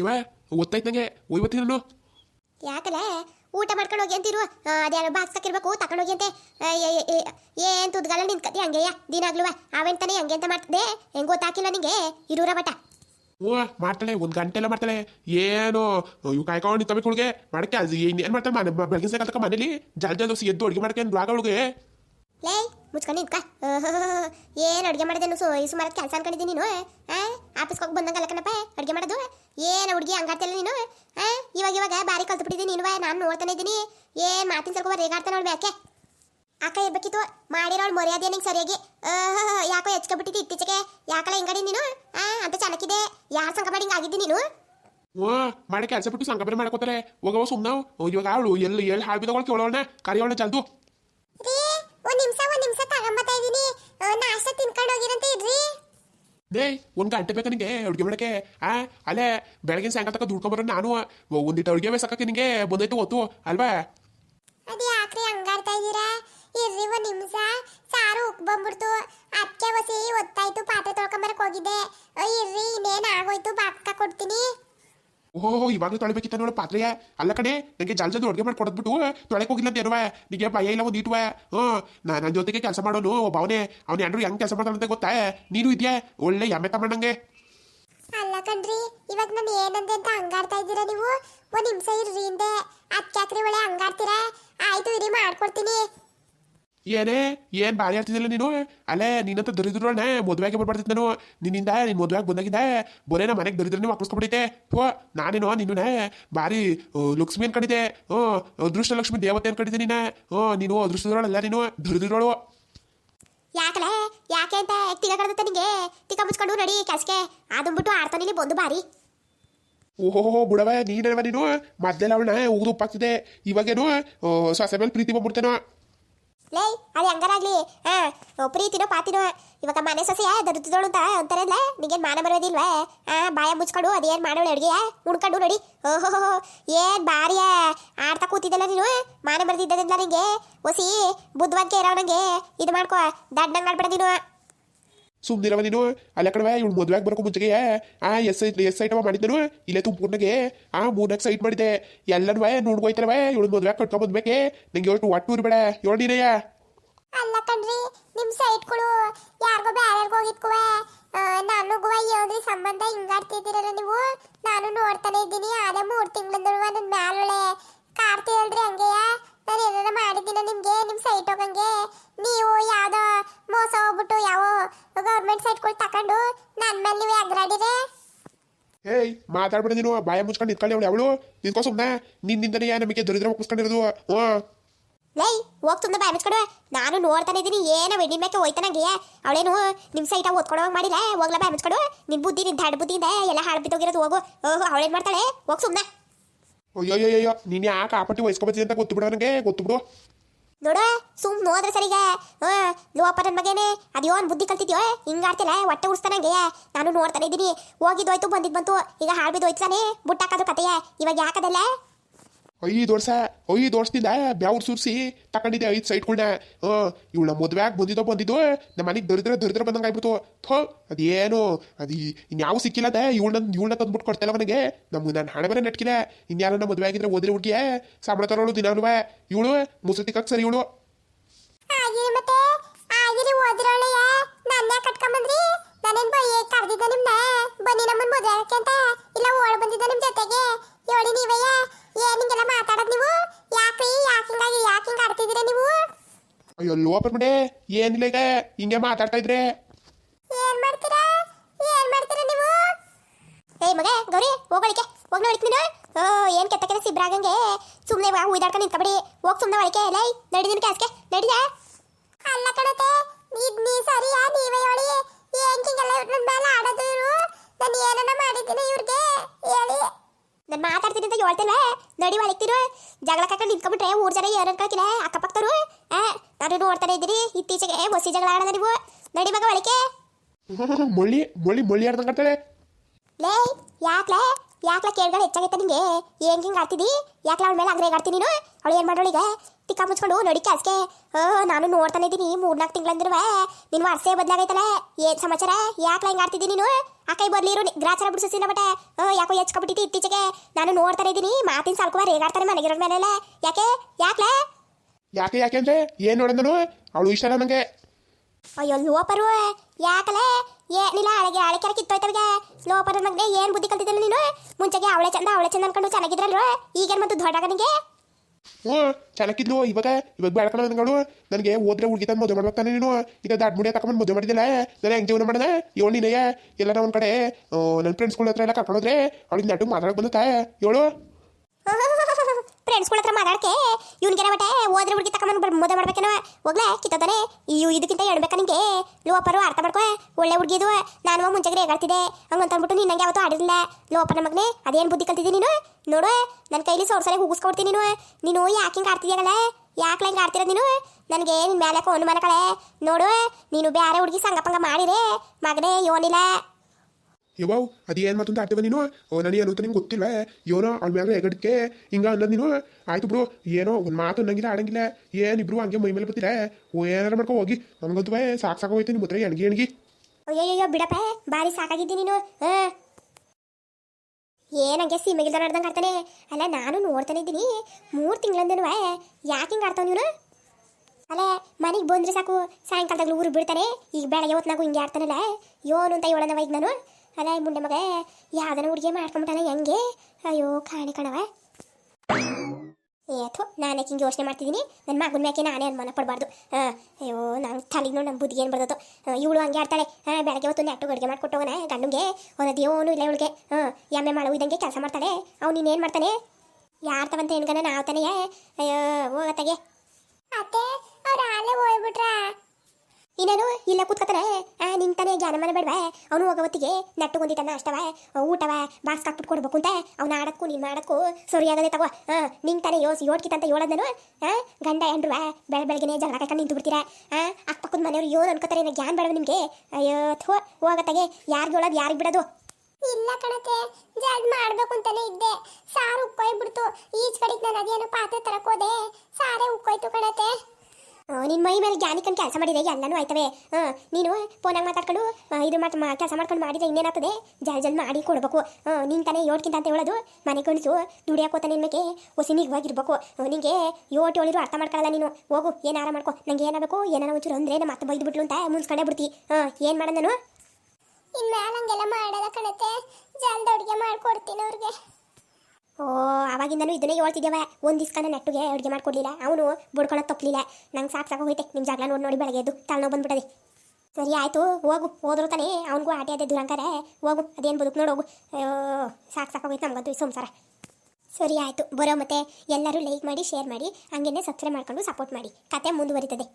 ಇವ ಒತ್ತಾಯ್ತು ನಂಗೆ ನಾನು ಯಾಕಲ್ಲ ಊಟ ಮಾಡ್ಕೊಂಡು ಹೋಗಿ ಅಂತಿರು. ಅದೇನೋ ಬಾಕ್ಸ್ ತಕ್ಕಿರ್ಬೇಕು ತಕೊಂಡು ಹೋಗಿ ಅಂತೆ. ಏನ್ ತುದ್ಗಲ್ಲ ನಿಂತ್ಕತಿ ಹಂಗೆಯ? ದಿನಾಗ್ಲೂ ಅವೇನ್ ತಾನೇ ಹಂಗೆ ಅಂತ ಮಾಡ್ತಿದ್ದೆ. ಹೆಂಗ್ ಗೊತ್ತಾಕಿಲ್ಲ ನಿಂಗೆ? ಇರೂರ ಬಟ ಓ ಮಾಡ್ತಾಳೆ ಒಂದು ಗಂಟೆ ಎಲ್ಲ ಮಾಡ್ತಾಳೆ. ಏನು ಇವು ಕಾಯ್ಕೊಂಡು ನಿಂತಬೇಕು ಹುಡುಗೆ ಮಾಡಕ್ಕೆ ಅದು ಏನು ಮಾಡ್ತಾಳೆ ಮನೆ ಬೆಳಗಿನ ಸಾಯಂಕಾಲ ತನಕ ಮನೇಲಿ? ಜಲ್ ಜಲ್ ದೋಸೆ ಎದ್ದು ಅಡುಗೆ ಮಾಡ್ಕೊಂಡು ಬ್ಲಾಗ ಹುಡುಗೆ ಲೇ ಮುಚ್ಕೊಂಡು ನಿಂತ್ಕ ಏನು ಅಡುಗೆ ಮಾಡಿದೆ ಈ ಸುಮಾರು ಕೆಲಸ ಅನ್ಕೊಂಡಿದ್ದೀನಿ ನೀನು ಆಫೀಸ್ಗೆ ಹೋಗಿ ಬಂದಂಗೆ ಕಣಪ್ಪ ಅಡುಗೆ ಮಾಡೋದು? ಏನು ಹುಡುಗಿ ಹಂಗಾಡ್ತಿಲ್ಲ ನೀನು? ಇವಾಗ ಇವಾಗ ಬಾರಿ ಕಲ್ತ್ಬಿಟ್ಟಿದ್ದೀನಿ ನೀನು ನಾನು ನೋಡ್ತಾನೆ ಇದ್ದೀನಿ. ಏನು ಮಾತಿನ ಸ್ವಲ್ಪ ರೇಗಾಡ್ತಾನೆ ನೋಡ್ಬೇಕು ಯಾಕೆ? ಅಕ್ಕ ಇರ್ಬೇಕಿತ್ತು ಮಾಡಿರೋಳು ಮರ್ಯಾದೆ ನಿಂಗೆ ಸರಿಯಾಗಿ. ಯಾಕೋ ಹೆಚ್ಕೊಬಿಟ್ಟಿದ್ದು ಇತ್ತೀಚೆಗೆ? ಯಾಕಲ್ಲ ಹಿಂಗಡಿ ನೀನು ಅಂತ ಚೆನ್ನಾಗಿದೆ. ಯಾರು ಸಂಕ ಮಾಡಿ ಹಿಂಗಾಗಿದ್ದಿ ನೀನು? ಮಾಡಿ ಕೆಲಸ ಬಿಟ್ಟು ಸಂಕಪನೆ ಮಾಡ್ಕೋತಾರೆ ಹೋಗವ ಸುಮ್ಮನೆ ಇವಾಗ ಅವಳು ಎಲ್ಲಿ ಎಲ್ಲಿ ಹಾಳು ಬಿದ್ದವಳು ಕೇಳೋಣ ಕರಿಯೋಣ ರೀ ಒಂದು ನಿಮಿಷ ಒಂದು ನಿಮಿಷ ತಗೊಂಬತ್ತಾ ಇದೀನಿ. ನಾಷ್ಟ ತಿನ್ಕೊಂಡು ಹೋಗಿರಂತೆ ಇಡ್ರಿ ಡೇ ಒಂದು ಗಂಟೆ ಬೇಕಾ ನಿಂಗೆ ಅಡುಗೆ ಮಾಡಕ್ಕೆ. ಆ ಅಲ್ಲೇ ಬೆಳಗಿನ ಸಾಯಂಕಾಲ ತನಕ ದುಡ್ಕೊಂಬರೋ ನಾನು. ಒಂದಿಟ್ಟು ಅಡುಗೆ ಬೇಸಕ್ಕೆ ನಿಂಗೆ ಬಂದೈತು ಹೊತ್ತು ಅಲ್ವಾ? ಅದು ಯಾಕ್ರಿ ಹಂಗಾಡ್ತಾ ಇದ್ದೀರಾ? ಇರ್ರಿ ಒಂದ್ ನಿಮಿಷ. ಸಾರು ಉಕ್ ಬಂದ್ಬಿಡ್ತು. ಅದಕ್ಕೆ ಒಸಿ ಒತ್ತಾಯ್ತು ಪಾತ್ರೆ ತೊಳ್ಕೊಂಬರಕ್ ಹೋಗಿದ್ದೆ. ಇರ್ರಿ ಇನ್ನೇನ್ ಆಗೋಯ್ತು ಬಾಕ್ಕ ಕೊಡ್ತೀನಿ. ಓಹೋ, ಇವಾಗಲೂ ತೊಳಿಬೇಕಿತ್ತ ನೋಡು ಪಾತ್ರೆಯ. ಅಲ್ಲ ಕಡೆ ನನಗೆ ಜಲ್ ಜಲ್ದಿ ಅಡುಗೆ ಮಾಡಿ ಕೊಡದ್ಬಿಟ್ಟು ತೊಳೆಕ್ ಹೋಗಿಲ್ಲ ಅಂತ ನಿಗೆ ಭಯ ಇಲ್ಲ ಒಂದು ಇಟ್ವ. ಹ್ಞೂ ನನ್ನ ಜೊತೆಗೆ ಕೆಲಸ ಮಾಡೋನು, ಒಬ್ಬ ಅವನೇ. ಅವ್ನು ಎಂಡ್ರು ಹೆಂಗೆ ಕೆಲಸ ಮಾಡ್ತಾನಂತ ಗೊತ್ತಾ? ನೀನು ಇದೆಯಾ? ಒಳ್ಳೆ ಎಮ್ಮೆ ತಮ್ಮಣ್ಣಂಗೆ ಅಲ್ಲ ಕಣ್ರಿ, ಇವಾಗ ನಾನು ಏನಂದೆ ಅಂತ ಹಂಗಾಡ್ತಾ ಇದ್ದೀರಾ ನೀವು? ಒಂದು ನಿಮಿಷ ಇರ್ರಿ ಹಿಂದೆ. ಅದಕ್ಯಾಕ್ರಿ ಒಳ್ಳೆ ಹಂಗಾಡ್ತೀರಾ? ಆಯ್ತು ಇರಿ, ಮಾಡ್ಕೊಡ್ತೀನಿ. ಏನೇ ಏನ್ ಬಾರಿ ಹೇಳ್ತಿದ್ದಿಲ್ಲ ನೀನು? ಅಲ್ಲೇ ನಿನ್ನಂತ ದರಿದ್ರೊಳನೆ ಮದುವೆಗೆ ಬರ್ಬಾರ್ದಿತ್ತು ನಾನು. ನಿನ್ನಿಂದ ನಿನ್ನ ಮದುವೆಗೆ ಬಂದಾಗಿದ್ದೆ ಬರೇ ನಮ್ಮ ಮನೆಗೆ ದರಿದ್ರನೇ ವಾಪಸ್ಕೊಬಿಟ್ಟಿದ್ದೆ ಹೋ ನಾನೇನೋ ನಿನ್ನ ಬಾರಿ ಲಕ್ಷ್ಮಿ ಅನ್ಕೊಂಡಿದ್ದೆ. ಹ್ಞೂ ಅದೃಷ್ಟ ಲಕ್ಷ್ಮಿ ದೇವತೆ ಅನ್ಕೊಂಡಿದ್ದೆ ನೀನ. ಹ್ಞೂ ನೀನು ಅದೃಷ್ಟದೊಳಲ್ಲ ನೀನು ದರಿದ್ರೊಳು ಯಾಕಲೇ ಯಾಕೆ ಅಂತ ತಿಗ ಕಡ್ದತ್ತ ನಿಂಗೆ? ತಿಗ ಮುಚ್ಕೊಂಡು ನಡಿ ಕೆಲ್ಸಕ್ಕೆ ಅದನ್ಬಿಟ್ಟು ಆಡ್ತಾನಿಲ್ಲಿ ಬಂದು ಬಾರಿ. ಓಹೋ ಬುಡವ ನೀನೇವ ನೀನು? ಮೊದ್ಲೆಲ್ಲ ಅವಳನ್ನ ಉಗಿದು ಉಪ್ಪಾಗ್ತಿದೆ ಇವಾಗೇನು ಸೊಸೆ ಮೇಲೆ ಪ್ರೀತಿ ಬಂದ್ಬಿಡ್ತೇನೋ. ಲೇ, ಅದು ಹಂಗಾರಾಗ್ಲಿ. ಹಾ ಪ್ರೀತಿನೋ ಪಾತಿನೋ ಇವಾಗ ಮನೆ ಸೊಸೆಯ ದರಿದ್ರಳು ಅಂತ ಅಂತಾರಲ್ಲ ನಿಂಗೇನ್ ಮಾನ ಬರೋದಿಲ್ವೇ? ಆ ಬಾಯ ಮುಚ್ಕೊಂಡು ಅದೇನ್ ಮಾಡೋಳು ಅಡುಗೆ ಉಣ್ಕೊಂಡು ನೋಡಿ. ಓಹೋ ಏನ್ ಭಾರಿಯ ಆಡ್ತಾ ಕೂತಿದ್ದಲ್ಲ ನೀನು? ಮಾನ ಬರೆದಿದ್ದಲ್ಲ ನಿಂಗೆ? ಒಸಿ, ಬುದ್ಧವಂತಿಕೆ ಇರೋನಂಗೆ ಇದು ಮಾಡ್ಕೋ, ದಡ್ಡಂಗೆ ಮಾಡ್ಬೇಡ ನೀನು. ಸುಮ್ನಿರವ ನೀನು ಅಲ್ಲ ಕಡವೆ ಇವಳು ಮದುವೆಗೆ ಬರೋಕು ಮುಂಚೆಗೆ ಆ ಎಸ್ ಐಟ್ ಎಸ್ ಐಟವ ಮಾಡಿದ್ದನು ಇಲ್ಲೇ ತುಮಕೂರ್ನಾಗೆ ಆ ಮೂರ್ನಾಲ್ಕು ಸೈಟ್ ಮಾಡಿದ್ದೆ ಎಲ್ಲನೂ ನೋಡ್ಕೊಯ್ತಾರವ ಇವಳು ಮದುವೆ ಕಟ್ಕೊಂಬಂದ್ಬೇಕೆ ನಂಗೆ ಒಟ್ಟು ಒಟ್ಟು ಇರ್ಬೇಡ ಇವಳು ನೀನಯ್ಯ ಅಲ್ಲ ಕಣ್ರಿ ನಿಮ್ ಸೈಟ್ಗಳು ಯಾರಿಗೋ ಬ್ಯಾರ್ಯಾರ್ಗೋ ಹೋಗಿದ್ಕುವೆ ನನಗುವ ಯಾವ್ದ್ರಿ ಸಂಬಂಧ ಹಿಂಗಾಡ್ತಿದ್ದೀರಲ್ಲ ನೀವು ನಾನು ನೋಡ್ತಾನೆ ಇದ್ದೀನಿ ಆದ ಮೂರು ತಿಂಗಳಿಂದ ನನ್ನ ಮ್ಯಾಲೊಳೆ ಮಾತಾಡ್ಬೇಡ ನೀನು ಬಾಯ ಮುಚ್ಕೊಂಡು ನಿಂತ್ಕೊಳ್ಳಿ ಅವಳು. ಅವಳು ನಿಂತ್ಕೋ ಸುಮ್ಮನೆ ನಿನ್ನಿಂದನೇ ನಮಗೆ ದರಿದ್ರ ಮುಗಿಸ್ಕೊಂಡಿರೋದು. ಹ್ಞೂ. ಲೈ ಹೋಗ್ ತುಂಬ ಬಾಯ್ ಮುಚ್ಕೊಡು. ನಾನು ನೋಡ್ತಾನೆ ಇದ್ದೀನಿ. ಏನೋ ವೆಡ್ಡಿನ ಮೇಲೆ ಹೋಯ್ತಾನಂಗೆ ಅವಳೇನು ನಿಮ್ಮ ಸೈಟ ಓದ್ಕೊಡೋವಾಗ ಮಾಡಿಲ್ಲ ಹೋಗ್ಲ ಬಾಯ್ ಮುಚ್ಕೊಡು. ನಿನ್ ಬುದ್ಧಿ ನಿನ್ ದಾಡ್ ಬುದ್ಧಿಯಿಂದ ಎಲ್ಲ ಹಾಳು ಬಿದ್ದೋಗಿರೋದು ಹೋಗು. ಓಹೋ ಅವಳೇನು ಮಾಡ್ತಾಳೆ? ಹೋಗ್ ಸುಮ್ಮನೆ ಅಯ್ಯೋ ನೀನು ಯಾಕೆ ಆಪಟ್ಟಿ ವಹಿಸ್ಕೊಬತ್ತೀನಿ ಅಂತ ಗೊತ್ತು ಬಿಡೋ ನನಗೆ ಗೊತ್ತು ಬಿಡು. ನೋಡು, ಸುಮ್ ನೋಡ್ರೆ ಸರಿಗ. ಲೋಪ ನನ್ನ ಮಗೇನೆ ಅದ್ಯೋನ್ ಬುದ್ಧಿ ಕಲ್ತಿದ್ಯೋ ಹಿಂಗಾಡ್ತಿಲ್ಲ ಹೊಟ್ಟೆ ಉಡ್ಸ್ತಾನಂಗೆ ನಾನು ನೋಡ್ತಾನೆ ಇದ್ದೀನಿ ಹೋಗಿದ್ದೋಯ್ತು, ಬಂದಿದ್ ಬಂತು. ಈಗ ಹಾಳು ಬಿದ್ದೋಯ್ತು ತಾನೆ ಬುಟ್ಟಾಕದು ಇವಾಗ ಯಾಕದಲ್ಲ ಐದು ವರ್ಷ, ಐದು ವರ್ಷದಿಂದ ಬ್ಯಾವ್ರು ಸುರಿಸಿ ತಗೊಂಡಿದ್ದೆ ಐದು ಸೈಟ್ಗಳನ್ನ ಹ್ಞೂ ಇವಳ ಮದುವೆಯಾಗಿ ಬಂದಿದ್ದೋ ಬಂದಿದ್ದು ನಮ್ಮ ಮನೆಗೆ ದರಿದ್ರ ದರಿದ್ರ ಬಂದಂಗೆ ಆಗ್ಬಿಡ್ತು. ಥೋ, ಅದೇನು, ಅದು ಇನ್ಯಾವ ಸಿಕ್ಕಿಲ್ಲದೆ ಇವಳನ್ನ ಇವಳನ್ನ ತಂದ್ಬಿಟ್ಟು ಕೊಡ್ತಾಯಿಲ್ಲ ನನಗೆ ನಮ್ಗೆ ನಾನು ಹಣೆ ಬೇರೆ ನೆಟ್ಕಿಲ್ಲ. ಇನ್ಯಾರನ್ನ ಮದುವೆ ಆಗಿದ್ರೆ ಓದಿರಿ ಹುಡುಗಿಯೇ, ಸಂಬಳ ತರೋಳು ದಿನಾನು ಇವಳು ಮುಸುತಿಕಕ್ಕೆ ಸರಿ ಇವಳು. ಬನ್ನಿ ನಮ್ಮನ್ ಮದುವೆ ಆಗಕ್ಕೆ ಅಂತ? ಇಲ್ಲ ಓಡ್ ಬಂದಿದ್ದ ನಿಮ್ ಜೊತೆಗೆ? ಹೇಳಿ ನೀವಯ್ಯ. ಏನ್ ಹಿಂಗೆಲ್ಲ ಮಾತಾಡೋದ್ ನೀವು? ಯಾಕೆ ಹಿಂಗಾಗಿ ಯಾಕಿಂಗ್ ಆಡ್ತಿದ್ದೀರಾ ನೀವು? ಅಯ್ಯೋ ಲೋಪರ್ ಮನೆ ಏನಿಲ್ಲ ಈಗ? ಹಿಂಗೆ ಮಾತಾಡ್ತಾ ಇದ್ರೆ. ಏನ್ ಮಾಡ್ತೀರಾ? ಏನ್ ಮಾಡ್ತೀರಾ ನೀವು? ಏಯ್ ಮಗ ಗೌರಿ ಹೋಗಳಿಕೆ ಹೋಗ್ ನೋಡಿಕ್ ನೀನು ಓ ಏನ್ ಕೆಟ್ಟ ಕೆಟ್ಟ ಸಿಬ್ರಾಗಂಗೆ ಸುಮ್ಮನೆ ಉಯ್ದಾಡ್ಕೊಂಡು ನಿಂತ್ಕೊಬಿಡಿ ಹೋಗ್ ಸುಮ್ಮನೆ ಒಳಗೆ ಲೈ ನಡಿ ನಿನ್ ಕ್ಯಾಸ್ಕೆ ನಡಿಯ? ಅಲ್ಲ ಕಣತೆ ಇದ್ ನೀ ಸರಿಯಾ? ನೀವೇ ಹೇಳಿ. ಏನ್ ಹಿಂಗೆಲ್ಲ ನನ್ನ ಮೇಲೆ ಆಡೋದು ಇವ್ರು? ನಾನು ಏನನ್ನ ಮಾಡಿದ್ದೀನಿ ಇವ್ರಿಗೆ. ಹೇಳಿ. ನಾನು ಮಾತಾಡ್ತೀನಿ ಅಂತ ಹೇಳ್ತಿಲ್ವ? ನಡಿ ಒಳಗ್ತಿರು ಜಗಳ ಕಾಕೊಂಡು ನಿಂತ್ಕೊಂಡ್ಬಿಟ್ರೆ ಮೂರು ಜನ ಏನು ಅನ್ಕೊಳಕಿಲ್ಲ ಅಕ್ಕಪಕ್ಕದವರು ಆ ನಾನು ನೋಡ್ತಾನೆ ಇದ್ದೀರಿ. ಇತ್ತೀಚೆಗೆ ಹೊಸಿ ಜಗಳ ಆಡೋದ ನೀವು. ನಡಿ ಮಗ ಒಳಗೆ. ಮೊಳ್ಳಿ ಮೊಳ್ಳಿ ಮೊಳ್ಳಿ ಆಡ್ದಂಗೆ ಆಡ್ತಾಳೆ? ಲೇ ಯಾಕ್ಲೆ? ಯಾಕ್ಲೆ ಕೇಳ್ಗಳು ಹೆಚ್ಚಾಗೈತೆ ನಿಂಗೆ? ಏನ್ ಹಿಂಗೆ ಆಡ್ತಿದಿ? ಯಾಕ್ಲೆ ಅವಳ ಮೇಲೆ ಆಗ್ರೆ ಆಡ್ತೀನಿ ನೀನು? ಅವಳು ಏನು ಮಾಡೋಳಿಗೆ ತಿಕ್ಕ ಮುಚ್ಕೊಂಡು ನೋಡಿ ಕೆಲ್ಸಕ್ಕೆ ಆ ನಾನು ನೋಡ್ತಾನೆ ಇದ್ದೀನಿ ಮೂರ್ನಾಲ್ಕು ತಿಂಗಳಂದಿರುವೆ. ನಿನ್ನ ವರ್ಷೆ ಬದಲಾಗೈತಲ್ಲ ಏನು ಸಮಾಚಾರ? ಯಾಕೆ ಹಿಂಗೆ ಆಡ್ತಿದ್ದಿ ನೀನು? ಆ ಕೈ ಬರ್ಲಿರು ಗ್ರಾಚಾರ ಬಿಡಿಸಿಲ್ಲ ಬಟ್ಟೆ ಯಾಕೋ ಹೆಚ್ಕೊಬಿಟ್ಟಿತ್ತು ಇತ್ತೀಚೆಗೆ. ನಾನು ನೋಡ್ತಾನೆ ಇದ್ದೀನಿ ಮಾತಿನ ಸಾಲ್ಕುವ ರೇಗಾಡ್ತಾನೆ ಮನೆಗಿರೋ ಮೇಲೆ ಯಾಕೆ? ಯಾಕೆ ಯಾಕೆ ಯಾಕೆ ಅಂದ್ರೆ ಏನು ನೋಡಂದನು ಅವಳು ಇಷ್ಟ ನನಗೆ ಅಯ್ಯೋ ಲೋಪರು. ಯಾಕಲೆ? ಏನಿಲ್ಲ ಅಳಗೆ ಕೆರೆ ಕಿತ್ತೋಯ್ತವಿಗೆ. ಲೋಪರು ಮಗ್ನೆ ಏನ್ ಬುದ್ಧಿ ಕಲ್ತಿದ್ದಿಲ್ಲ ನೀನು? ಮುಂಚೆಗೆ ಅವಳೆ ಚಂದ ಅವಳೆ ಚಂದ ಅನ್ಕೊಂಡು ಚೆನ್ನಾಗಿದ್ರಲ್ವ? ಈಗೇನು ಮತ್ತು ದೊಡ್ಡಾಗ ನಿಂಗೆ? ಹ್ಞೂ ಚೆನ್ನಾಗಿದ್ಲು ಇವಾಗ ಇವಾಗ ಬೇಡ್ಕೊಳ್ಳೋ ನನಗಳು ನನಗೆ ಓದ್ರೆ ಹುಡುಗಿ ತಂದು ಮದುವೆ ಮಾಡ್ಬೇಕಾನೆ ನೀನು. ಇದು ದಾಟ್ ಮುಡಿಯ ತಗೊಂಡು ಮದುವೆ ಮಾಡಿದಿಲ್ಲ ನಾನು ಹೆಂಗೆ ಜೀವನ ಮಾಡೋಣ ಏಳು ನೀನಯ್ಯ ಎಲ್ಲಾರ ಒಂದು ಕಡೆ ನನ್ನ ಫ್ರೆಂಡ್ಸ್ಗಳ ಹತ್ರ ಎಲ್ಲ ಕರ್ಕೊಂಡೋದ್ರೆ ಅವಳಿಗೆ ನಟು ಮಾತಾಡಕ್ಕೆ ಬಂದುತ್ತಾ ಏಳು? ಫ್ರೆಂಡ್ಸ್ಗಳ ಹತ್ರ ಮಾತಾಡಕ್ಕೆ ಇವ್ನಿಗೆ ಬಟ್ಟೆ ಓದ್ರೆ ಹುಡುಗಿ ತಗೊಂಡು ಮದುವೆ ಮಾಡ್ಬೇಕೇನೋ? ಹೋಗ್ಲೇ, ಕಿತ್ತೋತಾನೆ. ಇವು ಇದಕ್ಕಿಂತ ಹೇಳ್ಬೇಕ ನಿಂಗೆ? ಲೋಪರು ಅರ್ಥ ಮಾಡ್ಕೊ. ಒಳ್ಳೆ ಹುಡುಗಿ ಇದು. ನಾನು ಮುಂಚೆಗೆ ರೇಗಾಡ್ತಿದ್ದೆ ಹಂಗಂತ ಅಂದ್ಬಿಟ್ಟು ನಿನ್ನಂಗೆ ಯಾವತ್ತೂ ಆಡಿರಲಿಲ್ಲ. ಲೋಪನ ಮಗನೇ, ಅದೇನು ಬುದ್ಧಿ ಕಲ್ತಿದ್ದೀನಿ ನೀನು? ನೋಡು ನನ್ನ ಕೈಲಿ ಸೋರ್ಸರೆ ಹುಗಿಸ್ಕೊಡ್ತೀನಿ ನೀನು. ನೀನು ಯಾಕೆ ಹಿಂಗೆ ಆಡ್ತಿದ್ಯಾಗಲ್ಲ ಯಾಕೆ ಹಿಂಗೆ ಆಡ್ತಿರೋದು ನೀನು? ನನಗೆ ನಿನ್ನ ಮೇಲೆ ಅನುಮಾನ ಕಳೆ. ನೋಡು, ನೀನು ಬೇರೆ ಹುಡುಗಿ ಸಂಗಪಂಗ ಮಾಡಿರೇ. ಮಗನೇ ಯೋನಿಲ್ಲ ಯವಾವ್ ಅದೇನು ಮಾತಂತ ಆಡ್ತೇವೆ ನೀನು? ಓ, ನನಗೆ ಅಂತ ನಿಮ್ಗೆ ಗೊತ್ತಿಲ್ಲ. ಏನೋ ಅವಳ ಮ್ಯಾಗ ಎಗಡಕ್ಕೆ ಹಿಂಗ ಅನ್ನೋದು ನೀನು. ಆಯ್ತು ಬಿಡು, ಏನೋ ಒಂದು ಮಾತು ಅನ್ನಂಗಿಲ್ಲ, ಆಡಂಗಿಲ್ಲ. ಏನಿಬ್ರು ಹಂಗೆ ಮೈ ಮೇಲೆ ಬತ್ತಿರ ಓ, ಏನಾರ ಮಾಡ್ಕೊ ಹೋಗಿ. ನನಗಂತೂ ಸಾಕು ಸಾಕು ಹೋಯ್ತು ನಿಮ್ಮ ಹತ್ರ ಎಣ್ಗಿ ಎಣ್ಗಿ ಅಯ್ಯಯ್ಯೋ, ಬಿಡಪ್ಪ, ಬಾರಿ ಸಾಕಾಗಿದ್ದಿ ನೀನು. ಹಾ. ಏನಂಗೆ ಸೀಮೆಗಿಲ್ದ ನಡ್ದಂಗೆ ಆಡ್ತಾನೆ? ಅಲ್ಲ, ನಾನು ನೋಡ್ತಾನೆ ಇದ್ದೀನಿ. ಮೂರು ತಿಂಗಳಂದನು ಯಾಕೆ ಹಿಂಗೆ ಆಡ್ತಾವ ನೀನು? ಅಲ್ಲ, ಮನೆಗೆ ಬಂದ್ರೆ ಸಾಕು. ಸಾಯಂಕಾಲದಾಗಲೂ ಊರು ಬಿಡ್ತಾನೆ. ಈಗ ಬೆಳಗ್ಗೆ ಹೊತ್ನಾಗೂ ಹಿಂಗೆ ಆಡ್ತಾನಲ್ಲ ಯೋನು ಅಂತ ಹೇಳೋಣವ ಈಗ ನಾನು ಅಲ್ಲ ಈ ಮುಂಡೆ ಮಗ ಯಾವ್ದನ ಹುಡುಗಿ ಮಾಡ್ಕೊಂಬಿಟ್ಟಲ್ಲ ಹೆಂಗೆ? ಅಯ್ಯೋ ಕಾಣೆ ಕಣವ ಏಥೋ ನಾನೇ ಹಿಂಗೆ ಯೋಚನೆ ಮಾಡ್ತಿದ್ದೀನಿ ನನ್ನ ಮಗನ ಮ್ಯಾಕೆ ನಾನೇ ಅನುಮಾನ ಪಡಬಾರ್ದು. ಅಯ್ಯೋ ನಂಗೆ ತಲೆಗೆ ನೋಡಿ ನಮ್ಮ ಬುದ್ಧಿಗೆ ಏನು ಬರ್ತದೋ. ಇವಳು ಹಂಗೆ ಆಡ್ತಾಳೆ. ಹಾಂ ಬೆಳಗ್ಗೆ ಹೊತ್ತು ನೆಟ್ಟು ಅಡುಗೆ ಮಾಡ್ಕೊಟ್ಟು ಹೋಗೋಣ ಗಂಡುಗೆ. ಒಂದು ದೇವನು ಇಲ್ಲ ಇವಳಿಗೆ. ಹಾಂ ಎಮ್ಮೆ ಮಾಡು ಇದ್ದಂಗೆ ಕೆಲಸ ಮಾಡ್ತಾಳೆ. ಅವ್ನು ಏನು ಮಾಡ್ತಾನೆ? ಯಾರ್ತವಂತ ಹೆಣ್ಗನ ನಾವು ತಾನೇ ಅಯ್ಯೋ ಹೋಗತ್ತಾಗೆ ಅತ್ತೆ ಅವ್ರು ಅಲ್ಲೇ ಹೋಗ್ಬಿಟ್ರಾ? ಇನ್ನೇನು ಇಲ್ಲ ಕೂತ್ಕೊತಾನೆ ಆ ನಿಂಗೆ ತಾನೇ ಜ್ಞಾನ ಮನೆ ಬೇಡವಾ? ಅವನು ಹೋಗೋವತ್ತಿಗೆ ನೆಟ್ಟು ಹೊಂದಿಟ್ಟನ ಅಷ್ಟವ. ಊಟವ ಬಾಕ್ಸ್ ಹಾಕ್ಬಿಟ್ಟು ಕೊಡ್ಬೇಕು ಅಂತ. ಅವ್ನು ಆಡಕ್ಕೂ, ನೀನು ಮಾಡಕ್ಕೂ ಸರಿಯಾಗದೆ ತಗೋ. ನಿಂಗೆ ತಾನೇ ಯೋಸ್ ಯೋಡ್ಕಿತ ಅಂತ ಹೇಳೋದ್ ಗಂಡ ಹೆಂಡ್ರುವ, ಬೆಳ ಬೆಳಗ್ಗೆನೇ ಜಗಳ ಕಾಯ್ಕೊಂಡು ನಿಂತು ಬಿಡ್ತೀರಾ ಹಾಂ, ಅಕ್ಕಪಕ್ಕದ ಮನೆಯವ್ರು ಏನು ಅನ್ಕೋತಾರೆ ಏನೋ ಜ್ಞಾನ ಬೇಡವ ನಿಮಗೆ. ಅಯ್ಯೋ, ಥೋ, ಹೋಗತ್ತಾಗೆ. ಯಾರಿಗೆ ಹೇಳೋದು ಯಾರಿಗೆ ಬಿಡೋದು? ಇಲ್ಲ ಕಣತೆ ಜಡ್ ಮಾಡ್ಬೇಕು ಅಂತಾನೆ ಇದ್ದೆ. ಸಾರು ಉಕ್ಕೋಯ್ಬಿಡ್ತು. ಈಚ್ ಕಡೆಗೆ ನಾನು ಅದೇನು ಪಾತ್ರೆ ತರಕೋದೆ ಸಾರೇ ಉಕ್ಕೋಯ್ತು ಕಣತೆ. ನಿನ್ನ ಮೈ ಮೇಲೆ ಜ್ಞಾನಿಕನ್ ಕೆಲಸ ಮಾಡಿದೆ, ಎಲ್ಲನೂ ಆಯ್ತವೆ. ಹಾಂ ನೀನು ಫೋನಾಗ ಮಾತಾಡ್ಕೊಂಡು ಇದು ಮಾತು ಕೆಲಸ ಮಾಡ್ಕೊಂಡು ಮಾಡಿದ್ರೆ ಇನ್ನೇನಾಗ್ತದೆ? ಜಲ್ ಜಲ್ ಮಾಡಿ ಕೊಡ್ಬೇಕು. ನೀನು ತಾನೇ ಯೋಟ್ಕಿಂತ ಅಂತ ಹೇಳೋದು ಮನೆ ಕಣಿಸು. ದುಡಿಯಾಕೋತ ನಿನ್ಮಗೆ ಹೊಸಿ ಹೋಗಿರ್ಬೇಕು ನಿಂಗೆ ಯೋಟ್ ಹೇಳಿದ್ರು ಅರ್ಥ ಮಾಡ್ಕೊಳ್ಳಲ್ಲ ನೀನು. ಹೋಗು ಏನಾರ ಮಾಡ್ಕೊ. ನಂಗೆ ಏನಾಗಬೇಕು? ಏನಾರ ಒಂಚೂರು ಅಂದ್ರೆ ನಮ್ಮ ಮತ್ತೆ ಬೈದು ಬಿಟ್ಲು ಅಂತ ಮುಂಚ್ಕೊಂಡೇ ಬಿಡ್ತಿ. ಹಾಂ ಏನು ಮಾಡೋಣ ನಾನು? ಇನ್ಮೇಲೆ ಹಂಗೆಲ್ಲ ಮಾಡಲ್ಲ ಕಣತೆ ಜಲ್ದ ಅಡುಗೆ ಮಾಡ್ಕೊಡ್ತೀನಿ ಅವ್ರಿಗೆ. ಓ, ಅವಾಗಿಂದನೂ ಇದನ್ನೇ ಹೇಳ್ತಿದ್ದೇವೆ ಒಂದು ದಿಸ್ಕನ ನೆಟ್ಟಿಗೆ ಅಡುಗೆ ಮಾಡಿಕೊಡ್ಲಿಲ್ಲ. ಅವನು ಬಡ್ಕೊಳಕ್ ತಪ್ಪಲಿಲ್ಲ ನಂಗೆ ಸಾಕು ಸಾಕು ಹೋಯ್ತೆ ನಿಮ್ಮ ಜಾಗಲ ನೋಡಿ ನೋಡಿ ಬೆಳಗ್ಗೆ ಎದ್ದು ತಲೆನೋವು ಬಂದ್ಬಿಟ್ಟದೆ. ಸರಿ, ಆಯಿತು. ಹೋಗು. ಹೋದ್ರು ತಾನೇ ಅವ್ನಿಗೂ ಆಟೆ ಅದೇ ದುರಂಕಾರ ಹೋಗು. ಅದೇನು ಬದುಕು ನೋಡಿ ಹೋಗು. ಸಾಕು ಸಾಕು ಹೋಯ್ತು ನಮಗಂತೂ ಈ ಸಂಸಾರ ಸರಿ, ಆಯಿತು. ಬರೋ ಮತ್ತೆ ಎಲ್ಲರೂ ಲೈಕ್ ಮಾಡಿ ಶೇರ್ ಮಾಡಿ, ಹಂಗೇನೆ ಸಬ್ಸ್ಕ್ರೈಬ್ ಮಾಡ್ಕೊಂಡು ಸಪೋರ್ಟ್ ಮಾಡಿ. ಕತೆ ಮುಂದುವರಿತದೆ.